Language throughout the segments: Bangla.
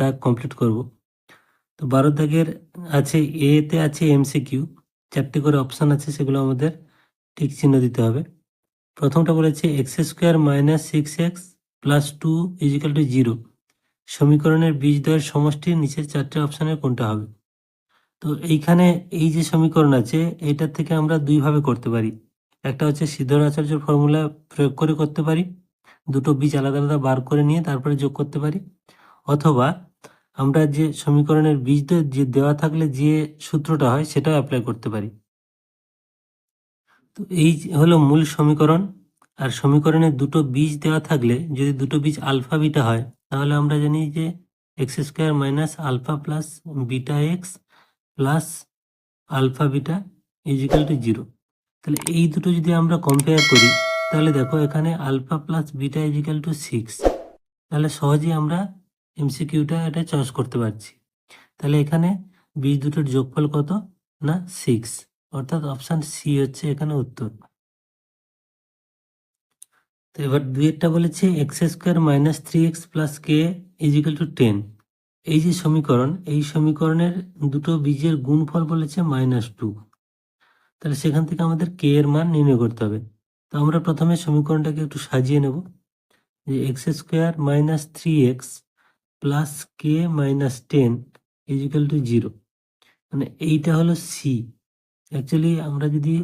দাগ কমপ্লিট করব। তো বারো দাগের আছে এ তে আছে এমসিকিউ চারটি করে অপশান আছে, সেগুলো আমাদের ঠিক চিহ্ন দিতে হবে। প্রথমটা বলেছে x square minus six x plus two equal to zero সমীকরণের বীজ বীজদ্বয়ের সমষ্টি নিচের চারটে অপশানের কোনটা হবে? তো এইখানে এই যে সমীকরণ আছে, এইটার থেকে আমরা দুইভাবে করতে পারি। একটা হচ্ছে সিদ্ধর আচার্যের ফর্মুলা প্রয়োগ করে করতে পারি। দুটো বীজ আলাদা আলাদা বার করে নিয়ে তারপরে যোগ করতে পারি। অথবা আমরা যে সমীকরণের বীজদ্বয় যে দেওয়া থাকলে যে সূত্রটা হয় সেটাও অ্যাপ্লাই করতে পারি। তো এই হলো মূল সমীকরণ। আর সমীকরণে দুটো বীজ দেওয়া থাকলে যদি দুটো বীজ আলফা বিটা হয়, তাহলে আমরা জানি যে x square minus alpha plus beta x plus alpha beta equal to zero. তাহলে এই দুটো যদি আমরা কম্পেয়ার করি, তাহলে দেখো এখানে alpha plus beta equal to six. তাহলে সহজেই আমরা এমসিকিউটা এটা চয়েস করতে পারছি। তাহলে এখানে বীজ দুটোর যোগফল কত? না সিক্স অর্থাৎ অপশান সি হচ্ছে এখানে উত্তর। তো এবার দুইয়েরটা বলেছে x square minus three x plus k equal to ten এই যে সমীকরণ, এই সমীকরণের দুটো বীজের গুণফল বলেছে মাইনাস টু তাহলে সেখান থেকে আমাদের কে এর মান নির্ণয় করতে হবে। তো আমরা প্রথমে সমীকরণটাকে একটু সাজিয়ে নেব। যে x square minus three x plus k minus ten equal to zero মানে এইটা হলো সি অ্যাকচুয়ালি আমরা যদি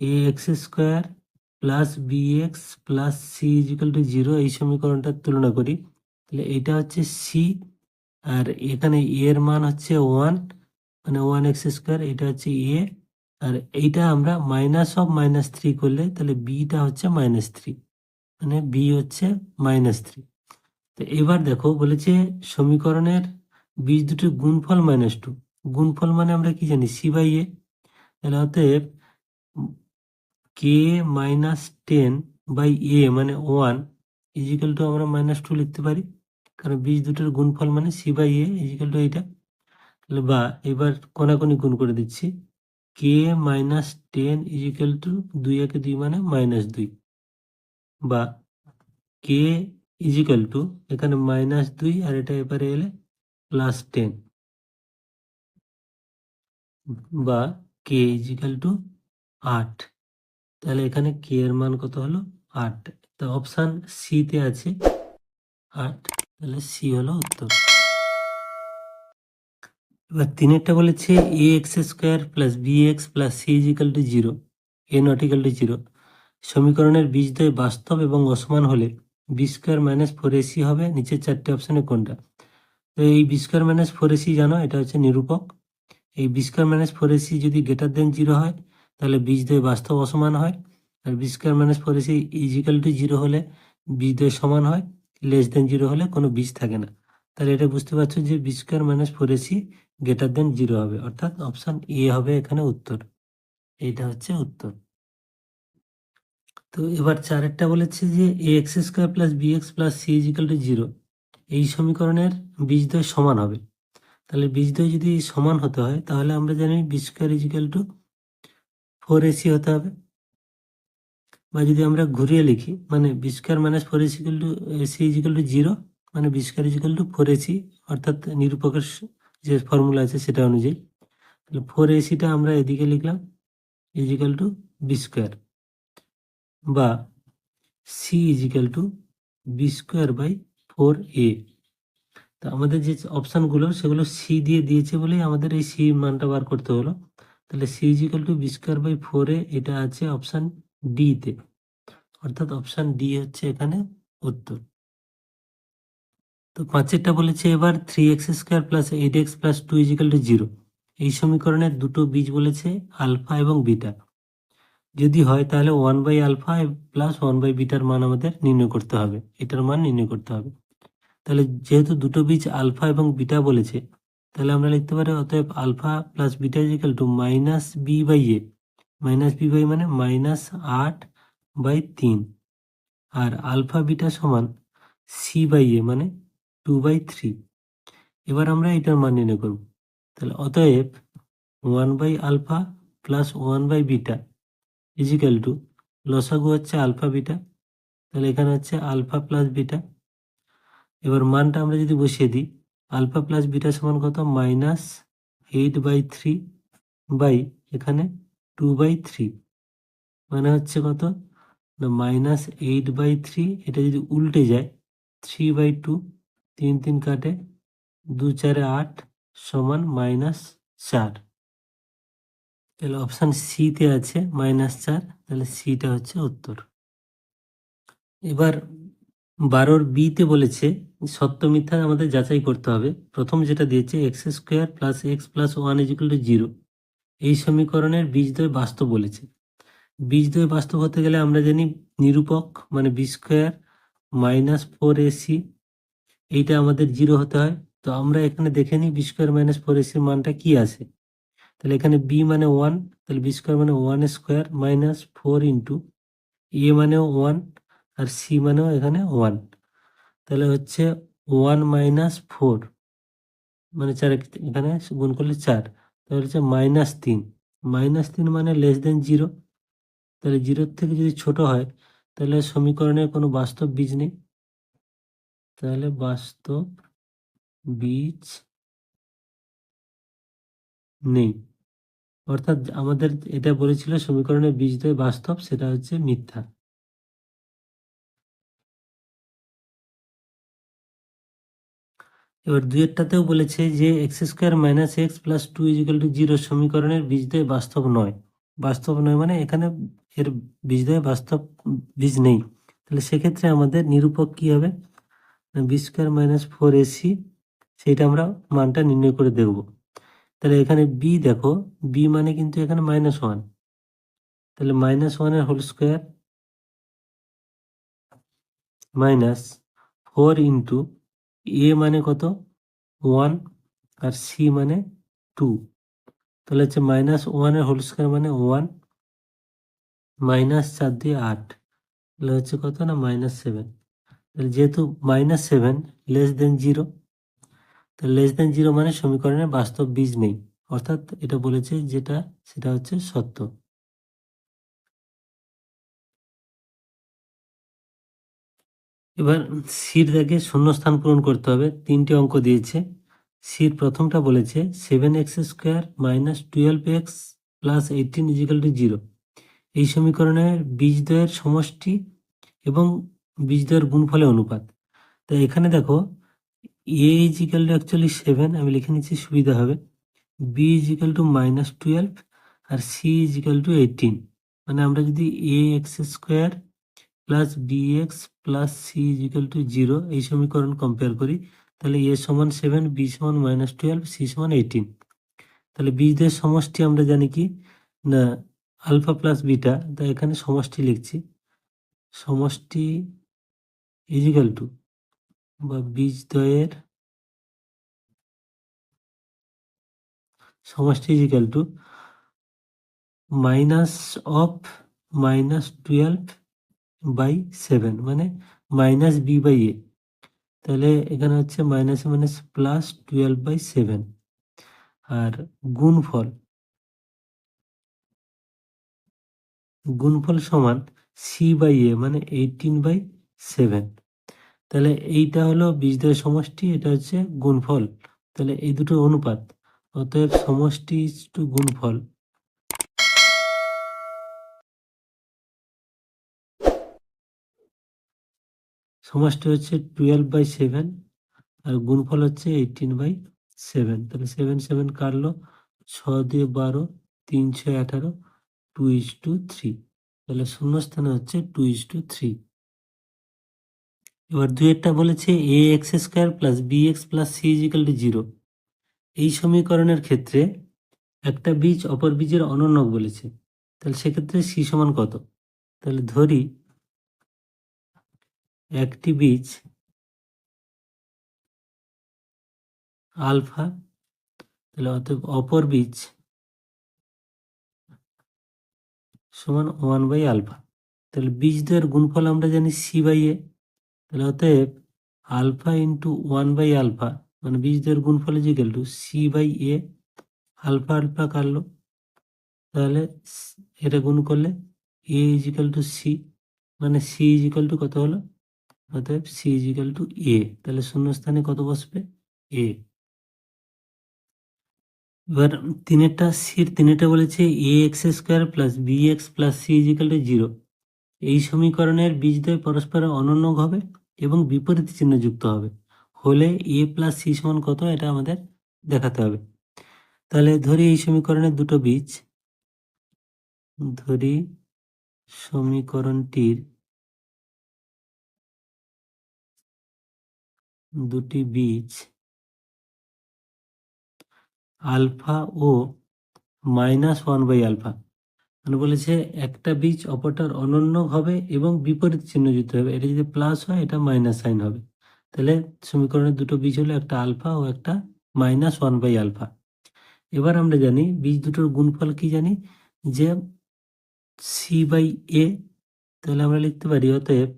a x square plus b x plus c equal to zero এই সমীকরণটার তুলনা করি, তাহলে এইটা হচ্ছে সি আর এখানে এর মান হচ্ছে ওয়ান মানে ওয়ান এক্স স্কোয়ার এটা হচ্ছে এ আর এইটা আমরা মাইনাস অফ মাইনাস থ্রি করলে তাহলে বিটা হচ্ছে মাইনাস থ্রি মানে বি হচ্ছে মাইনাস থ্রি তো এবার দেখো বলেছে সমীকরণের বীজ দুটোর গুণফল মাইনাস টু গুণফল মানে আমরা কি জানি? সি বাই এ তাহলে অতএব k minus ten by a মানে ওয়ান ইজিক্যাল টু আমরা মাইনাস টু লিখতে পারি। কারণ বীজ দুটোর গুণফল মানে c by a equal to এইটা। তাহলে বা এবার কোনাকুনি গুণ করে দিচ্ছি। K minus ten equal to দুই একে দুই মানে মাইনাস দুই। বা কে ইজিক্যাল টু এখানে মাইনাস দুই আর এটা এবারে এলে প্লাস টেন বা কে ইজিক্যাল টু আট। তাহলে এখানে কে এর মান কত হলো? আট। তো অপশান সিতে আছে আট। তাহলে সি হলো উত্তর। এবার তিনেরটা বলেছে a x square plus b x plus c equal to zero a not equal to zero সমীকরণের বীজদ্বয় বাস্তব এবং অসমান হলে b square minus four ac হবে, নিচের চারটে অপশানে কোনটা? তো এই b square minus four ac জানো, এটা হচ্ছে নিরূপক। এই b square minus four ac যদি গ্রেটার দেন জিরো হয়, তাহলে বীজদ্বয় বাস্তব অসমান হয়। আর b square minus four ac equal to zero হলে বীজদ্বয় সমান হয় লেস দেন জিরো হলে কোনো বীজ থাকে না। তাহলে এটা বুঝতে পারছ যে b square minus four ac greater than zero হবে, অর্থাৎ অপশান এ হবে এখানে উত্তর। এইটা হচ্ছে উত্তর। তো এবার চারেরটা বলেছে যে a x square plus b x plus c equal to zero এই সমীকরণের বীজদ্বয় সমান হবে। তাহলে বীজদ্বয় যদি সমান হতে হয়, তাহলে আমরা জানি b square equal to four a c হতে হবে। বা যদি আমরা ঘুরিয়ে লিখি মানে b square minus four equal to c equal to zero মানে b square equal to four a c অর্থাৎ নিরূপকের যে ফর্মুলা আছে সেটা অনুযায়ী। তাহলে ফোর এসিটা আমরা এদিকে লিখলাম ইজিক্যাল টু বি স্কোয়ার বা c equal to b square by four a তো আমাদের যে অপশানগুলো সেগুলো সি দিয়ে দিয়েছে বলেই আমাদের এই সি মানটা বার করতে হলো। তাহলে c equal to b square by four a এটা আছে অপশান ডি তে। অর্থাৎ অপশান ডি হচ্ছে এখানে উত্তর। তো পাঁচেরটা বলেছে এবার three x square plus eight x plus two equal to zero এই সমীকরণের দুটো বীজ বলেছে আলফা এবং বিটা। যদি হয় তাহলে one by alpha plus one by bitter মান আমাদের নির্ণয় করতে হবে। এটার মান নির্ণয় করতে হবে। তাহলে যেহেতু দুটো বীজ আলফা এবং বিটা বলেছে, তাহলে আমরা লিখতে পারি অতএব alpha plus beta equal to minus b by a minus b by মানে মাইনাস আট বাই তিন। আর আলফা বিটা সমান সি বাই এ মানে টু বাই থ্রি এবার আমরা এটার মান নির্ণয় করব। তাহলে অতএব one by alpha plus one by beta equal to লসাগু হচ্ছে আলফা বিটা, তাহলে এখানে হচ্ছে আলফা প্লাস বিটা। এবার মানটা আমরা যদি বসিয়ে দিই, আলফা প্লাস বিটা সমান কত? Minus eight by three by এখানে টু বাই থ্রি মানে হচ্ছে কত? মাইনাস এইট বাই থ্রি এটা যদি উল্টে যায় থ্রি বাই টু তিন তিন কাটে দু চারে আট সমান মাইনাস চার। তাহলে অপশান সিতে আছে মাইনাস চার, তাহলে সিটা হচ্ছে উত্তর। এবার বারোর বিতে বলেছে সত্য মিথ্যা আমাদের যাচাই করতে হবে। প্রথম যেটা দিয়েছে x square plus x plus one equal to zero এই সমীকরণের বীজদ্বয় বাস্তব বলেছে। বীজদ্বয় বাস্তব হতে গেলে আমরা জানি নিরূপক মানে b square minus four a c এইটা আমাদের জিরো হতে হয়। তো আমরা এখানে দেখে নিই বি স্কোয়ার মাইনাস ফোর এসির মানটা কি আছে। তাহলে এখানে বি মানে ওয়ান তাহলে বি স্কোয়ার মানে one square minus four into a মানেও ওয়ান আর সি মানেও এখানে ওয়ান তাহলে হচ্ছে ওয়ান মাইনাস ফোর মানে চার এখানে গুণ করলে চার, তাহলে হচ্ছে মাইনাস তিন মাইনাস তিন মানে লেস দেন জিরো তাহলে জিরোর থেকে যদি ছোট হয়, তাহলে সমীকরণের কোনো বাস্তব বীজ নেই। তাহলে বাস্তব বীজ নেই। অর্থাৎ আমাদের এটা বলেছিল সমীকরণের বীজ বীজদ্বয় বাস্তব, সেটা হচ্ছে মিথ্যা। এবার দুইয়েরটাতেও বলেছে যে x square minus x plus two equal to zero সমীকরণের বীজ বীজদ্বয় বাস্তব নয়। বাস্তব নয় মানে এখানে এর বীজদ্বয় বাস্তব বীজ নেই। তাহলে সেক্ষেত্রে আমাদের নিরূপক কি হবে? B square minus four a c সেইটা আমরা মানটা নির্ণয় করে দেখব। তাহলে এখানে বি দেখো বি মানে কিন্তু এখানে মাইনাস ওয়ান তাহলে মাইনাস ওয়ানের whole square minus four into a মানে কত? ওয়ান আর সি মানে টু তাহলে হচ্ছে মাইনাস ওয়ানের হোল স্কোয়ার মানে ওয়ান মাইনাস চার দিয়ে আট, তাহলে হচ্ছে কত না? মাইনাস সেভেন তাহলে যেহেতু minus seven less than zero তাহলে লেস দেন জিরো মানে সমীকরণের বাস্তব বীজ নেই। অর্থাৎ এটা বলেছে যেটা, সেটা হচ্ছে সত্য। এবার সির দাগে শূন্যস্থান পূরণ করতে হবে, তিনটি অঙ্ক দিয়েছে। সির প্রথমটা বলেছে seven x square minus twelve x plus eighteen equal to zero এই সমীকরণের বীজদ্বয়ের সমষ্টি এবং বীজদ্বয়ের গুণফলে অনুপাত। তো এখানে দেখো a equal to actually seven আমি লিখে নিচ্ছি, সুবিধা হবে। B equal to minus twelve R C equal to eighteen মানে আমরা যদি a x square plus b x plus c equal to zero এই সমীকরণ কম্পেয়ার করি, তাহলে এ সমান সেভেন বি সমান মাইনাস টুয়েলভ সি সমান এইটিন তাহলে বীজদের সমষ্টি আমরা জানি কি? না আলফা প্লাস বিটা তা এখানে সমষ্টি লিখছি। সমষ্টি ইজিক্যাল টু বা বীজদ্বয়ের সমষ্টি equal to minus of minus twelve by seven মানে মাইনাস বি বাই এ তাহলে এখানে হচ্ছে minus minus plus twelve by seven আর গুণফল গুণফল সমান সি বাই এ মানে এইটিন বাই সেভেন তাহলে এইটা হলো বীজদ্বয় সমষ্টি, এটা হচ্ছে গুণফল। তাহলে এই দুটো অনুপাত, অতএব সমষ্টি টু গুণফল। সমষ্টি হচ্ছে টুয়েলভ বাই সেভেন আর গুণফল হচ্ছে এইটিন বাই সেভেন তাহলে সেভেন সেভেন কাটলো ছ দিয়ে বারো, তিন, ছয়, আঠারো টু ইস টু থ্রি তাহলে শূন্যস্থানে হচ্ছে টু ইস টু থ্রি এবার দু একটা বলেছে a x square plus b x plus c equal to zero এই সমীকরণের ক্ষেত্রে একটা বীজ অপর বীজের অনন্যক বলেছে। তাহলে সেক্ষেত্রে সি সমান কত? তাহলে ধরি একটি বীজ আলফা, তাহলে অতএব অপর বীজ সমান ওয়ান বাই আলফা। তাহলে বীজদের গুণফল আমরা জানি সি বাই এ তাহলে অতএব alpha into one by alpha মানে বীজদের গুণফল equal to c by a alpha alpha কাটলো তাহলে এটা গুণ করলে এ ইজিক্যাল টু সি মানে সি ইজিক্যাল টু কত হলো? অতএব সি ইজিক্যাল টু এ তাহলে শূন্যস্থানে কত বসবে? এ এবার তিনেরটা সির তিনেরটা বলেছে a x square plus b x plus c equal to zero এই সমীকরণের বীজ বীজদ্বয় পরস্পর অনন্য হবে। এবং বিপরীত চিহ্ন যুক্ত হবে। হলে এ প্লাস সি সমান কত? এটা আমাদের দেখাতে হবে। তাহলে ধরি এই সমীকরণের দুটো বীজ। ধরি সমীকরণটির দুটি বীজ, আলফা ও মাইনাস ওয়ান বাই আলফা। মানে বলেছে একটা বীজ অপরটার অনন্য হবে এবং বিপরীত চিহ্ন যুক্ত হবে। এটা যদি প্লাস হয়, এটা মাইনাস সাইন হবে। তাহলে সমীকরণের দুটো বীজ হলো একটা আলফা ও একটা মাইনাস ওয়ান বাই আলফা এবার আমরা জানি, বীজ দুটোর গুণফল কি জানি? যে সি বাই এ তাহলে আমরা লিখতে পারি, অতএব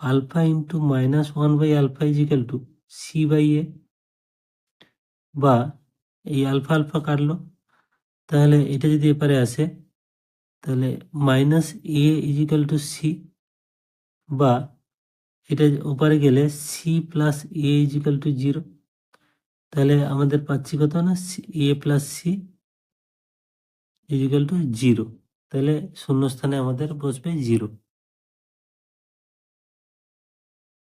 alpha into minus one by alpha equal to c by a বা এই আলফা আলফা কাটলো। তাহলে এটা যদি এপারে আসে তাহলে minus a equal to c বা এটা ওপারে গেলে c plus a equal to zero তাহলে আমাদের পাচ্ছি কত না? A plus c equal to zero তাহলে শূন্যস্থানে আমাদের বসবে জিরো